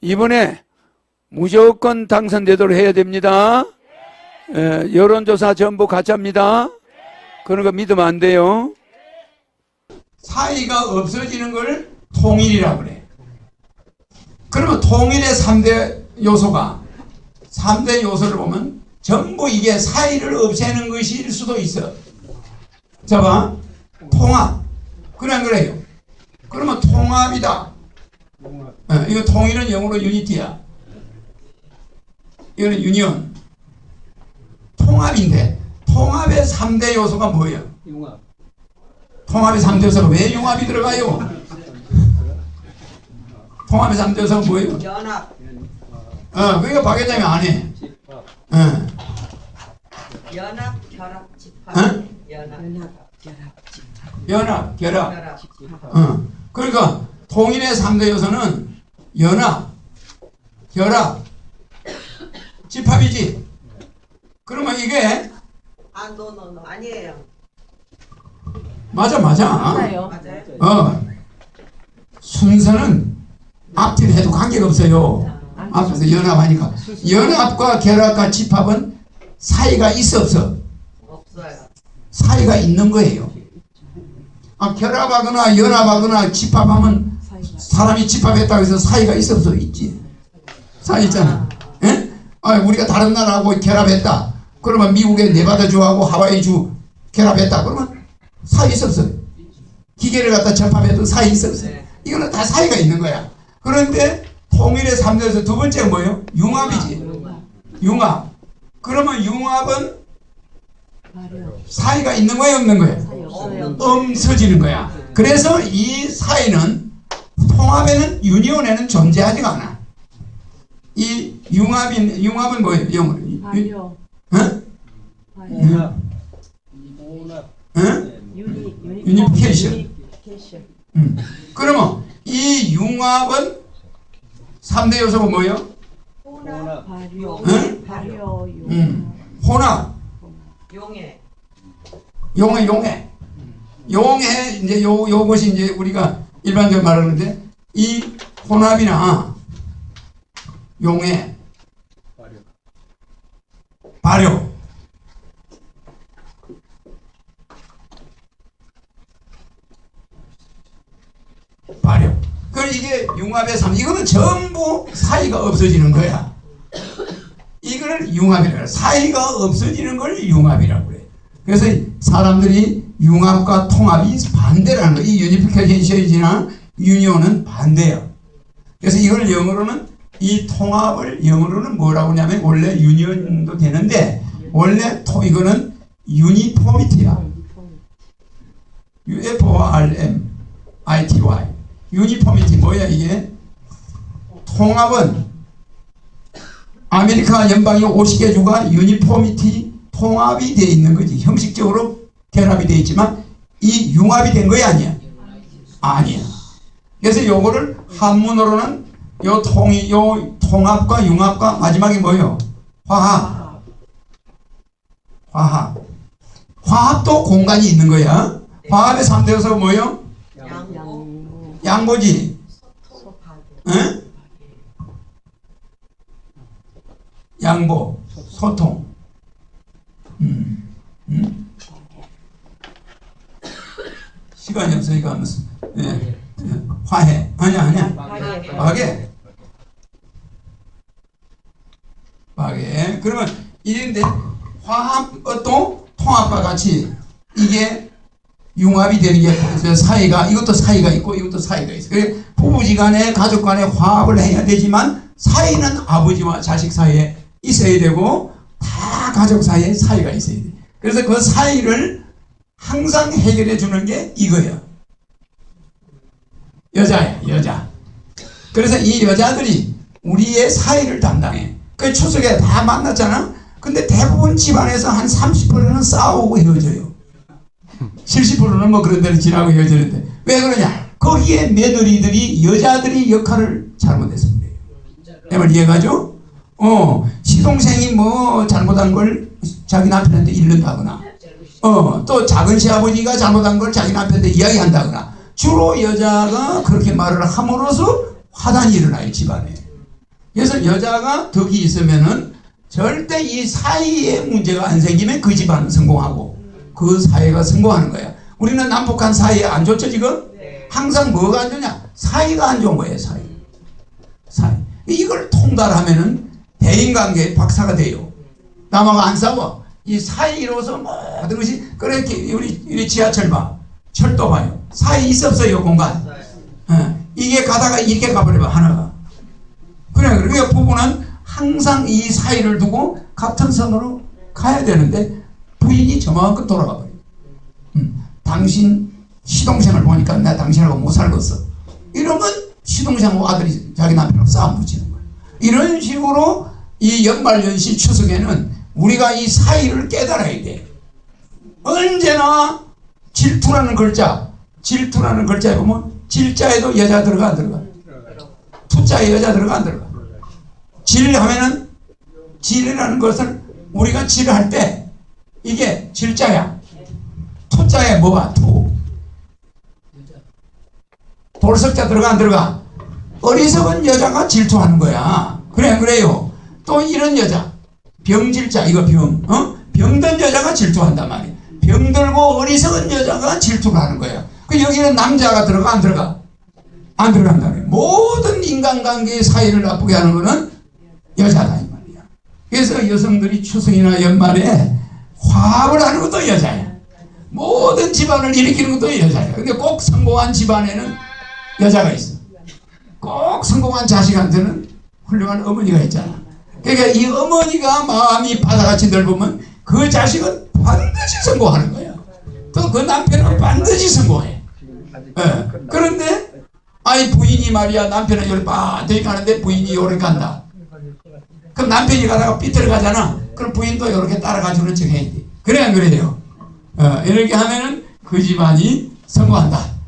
이번에 무조건 당선되도록 해야 됩니다. 에, 여론조사 전부 가짜입니다. 그런 거 믿으면 안 돼요. 사이가 없어지는 걸 통일이라고 그래. 그러면 통일의 3대 요소가 3대 요소를 보면 전부 이게 사이를 없애는 것일 수도 있어. 자 봐. 통합. 안 그래요? 그러면 통합이다. 어, 이거 통일은 영어로 유니티야. 이거는 유니온. 통합인데 통합의 3대 요소가 뭐예요? 융합. 통합의 3대 요소가 왜 융합이 들어가요? 통합의 3대 요소가 뭐예요? 연합, 어, 그러니까 박 회장이 안 해. 집합. 어. 연합, 결합, 집합. 어? 연합, 연합, 결합. 결합. 어. 그러니까 통일의 3대 요소는 연합, 결합, 집합이지. 그러면 이게 아, 노노노 아니에요. 맞아 맞아. 맞아요. 어. 순서는 앞뒤를 해도 관계가 없어요. 앞에서 연합하니까. 연합과 결합과 집합은 사이가 있어 없어? 없어요. 사이가 있는 거예요. 아, 결합하거나 연합하거나 집합하면 사람이 집합했다고 해서 사이가 있어 없어? 있지. 사이 있잖아. 예? 아, 우리가 다른 나라하고 결합했다. 그러면 미국의 네바다주하고 하와이주 결합했다. 그러면 사이 있어 없어? 기계를 갖다 접합해도 사이 있어 없어? 네. 이거는 다 사이가 있는 거야. 그런데 통일의 3대에서 두 번째가 뭐예요? 융합이지. 융합. 그러면 융합은 사이가 있는 거예요, 없는 거예요? 없어지는 거야. 그래서 이 사이는 통합에는 유니온에는 존재하지가 않아. 이 융합인 융합은 뭐예요? 영어로. 유- 발효, 어? 혼합. 혼합. 어? 유니, 유니, 유니피케이션. 음. 그러면 이 융합은 3대 요소가 뭐예요? 혼합, 발효, 응? 발효, 유. 음. 혼합, 용해, 용해, 용해. 용해, 이제 요, 요것이 이제 우리가 일반적으로 말하는데, 이 혼합이나 용해, 발효. 발효. 발효. 그 이게 융합의 삶. 이거는 전부 사이가 없어지는 거야. 이거를 융합이라고 그래. 사이가 없어지는 걸 융합이라고 그래. 그래서 사람들이 융합과 통합이 반대라는 거야. 이 유니피케이션이나 유니온은 반대야. 그래서 이걸 영어로는 이 통합을 영어로는 뭐라고 하냐면 원래 유니온도 되는데 원래 토 이거는 유니포미티야. U F O R M I T Y 유니포미티 뭐야 이게? 통합은 아메리카 연방의 50개 주가 유니포미티 통합이 되어 있는 거지. 형식적으로 결합이 되어 있지만 이 융합이 된 거야 아니야? 아니야. 그래서 요거를 한문으로는 요 통이 요 통합과 융합과 마지막에 뭐예요? 화합. 화합. 화합도 공간이 있는 거야. 화합의 3대 요소가 뭐예요? 양보, 양보지. 응? 양보, 소통. 음, 음? 시간이 없으니까 예, 예, 화해 아니야 아니야 파괴, 파괴 파괴 그러면 이런데 화합도 통합과 같이 이게 융합이 되는 게 사이가 이것도 사이가 있고 이것도 사이가 있어. 그래 부부지간에 가족간에 화합을 해야 되지만 사이는 아버지와 자식 사이에 있어야 되고 다 가족 사이에 사이가 있어야 돼. 그래서 그 사이를 항상 해결해 주는 게 이거야. 여자야 여자. 그래서 이 여자들이 우리의 사이를 담당해. 그 추석에 다 만났잖아. 근데 대부분 집안에서 한 30%는 싸우고 헤어져요. 70%는 뭐 그런 데를 지나고 헤어지는데 왜 그러냐? 거기에 며느리들이 여자들이 역할을 잘못했습니다. 내말 이해가죠? 어 시동생이 뭐 잘못한 걸 자기 남편한테 일른다거나 어 또 작은 시아버지가 잘못한 걸 자기 남편한테 이야기한다거나 주로 여자가 그렇게 말을 함으로써 화단이 일어나요 집안에 그래서 여자가 덕이 있으면은 절대 이 사이에 문제가 안 생기면 그 집안은 성공하고 그 사회가 성공하는 거야. 우리는 남북한 사이 안 좋죠 지금? 항상 뭐가 안 좋냐? 사이가 안 좋은 거예요 사이. 사이. 이걸 통달하면은 대인관계 박사가 돼요. 남하고 안 싸워. 이 사이로서 모든 것이 그렇게 우리 우리 지하철 봐, 철도 봐요. 사이 있어 없어요 공간. 예. 이게 가다가 이렇게 가버려봐 하나가. 그래 그러니까 부부는 항상 이 사이를 두고 같은 선으로 가야 되는데 부인이 저만큼 돌아가 버려. 음, 당신 시동생을 보니까 나 당신하고 못 살겠어. 이러면 시동생하고 아들이 자기 남편하고 싸움 붙이는 거야. 이런 식으로 이 연말연시 추석에는 우리가 이 사이를 깨달아야 돼. 언제나 질투라는 글자, 질투라는 글자에 보면 질자에도 여자 들어가 안 들어가? 투자에 여자 들어가 안 들어가? 질 하면은 질이라는 것을 우리가 질할 때 이게 질자야. 투자에 뭐가 투. 돌석자 들어가 안 들어가? 어리석은 여자가 질투하는 거야. 그래 그래요. 또 이런 여자 병질자 이거 병 어? 병든 여자가 질투한단 말이야. 병들고 어리석은 여자가 질투를 하는 거야. 그 여기는 남자가 들어가 안 들어가? 안 들어간다. 모든 인간관계의 사이를 나쁘게 하는 거는 여자다 이 말이야. 그래서 여성들이 추석이나 연말에 화합을 하는 것도 여자야. 모든 집안을 일으키는 것도 여자야. 근데 꼭 성공한 집안에는 여자가 있어. 꼭 성공한 자식한테는 훌륭한 어머니가 있잖아. 그러니까 이 어머니가 마음이 바다같이 넓으면 그 자식은 반드시 성공하는 거야. 또그 남편은 반드시 성공해. 예. 그런데 아이 부인이 말이야 남편은 반드시 가는데 부인이 요렇게 간다. 그럼 남편이 가다가 삐뚤어 가잖아. 그럼 부인도 이렇게 따라가 주는 척 해야 돼. 그래 안 그래요? 어, 이렇게 하면은 그 집안이 성공한다.